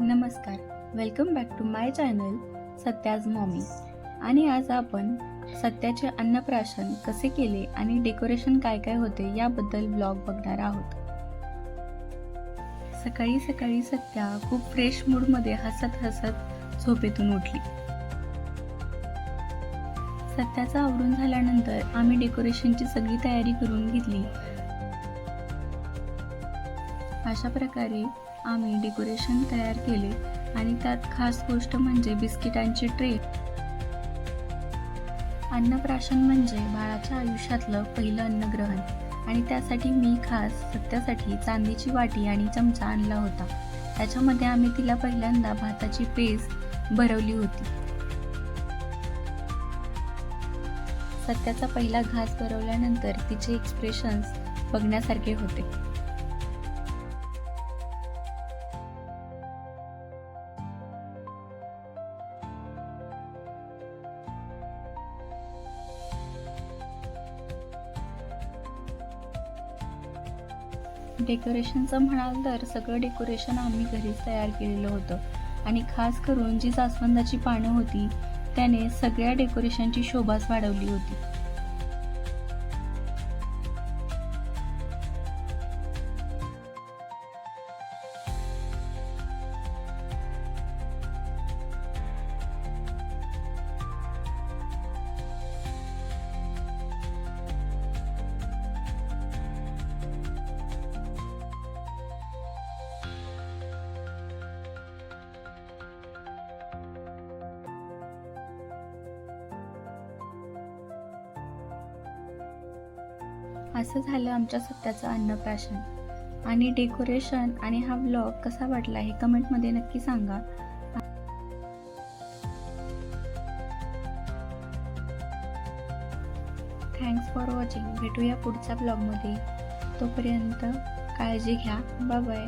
नमस्कार. Welcome back to my channel Satya's mommy. आणि आज आपण सत्याचे अन्नप्राशन कसे केले आणि डेकोरेशन काय काय होते याबद्दल ब्लॉग बघणार आहोत. सकाळी सकाळी सत्या खूप फ्रेश मूडमध्ये हसत हसत झोपेतून उठली. सत्याचा आवरून झाल्यानंतर आम्ही डेकोरेशनची सगळी तयारी करून घेतली. अशा प्रकारे आम्ही डेकोरेशन तयार केले. आणि त्यात खास गोष्ट म्हणजे बिस्किटांची ट्रे. अन्नप्राशन म्हणजे बाळाच्या आयुष्यातलं पहिलं अन्नग्रहण. आणि त्यासाठी मी खास सत्यासाठी चांदीची वाटी आणि चमचा आणला होता. त्याच्यामध्ये आम्ही तिला पहिल्यांदा भाताची पेस्ट भरवली होती. सत्याचा पहिला घास भरवल्यानंतर तिचे एक्सप्रेशन्स बघण्यासारखे होते. डेकोरेशनचं म्हणाल तर सगळं डेकोरेशन आम्ही घरीच तयार केलेलं होतं. आणि खास करून जी जास्वंदाची पानं होती त्याने सगळ्या डेकोरेशनची शोभाच वाढवली होती. असं झालं आमच्या सत्याचं अन्नप्राशन. आणि डेकोरेशन आणि हा ब्लॉग कसा वाटला हे कमेंटमध्ये नक्की सांगा. थँक्स फॉर वॉचिंग भेटूया पुढच्या ब्लॉगमध्ये तोपर्यंत काळजी घ्या. बाय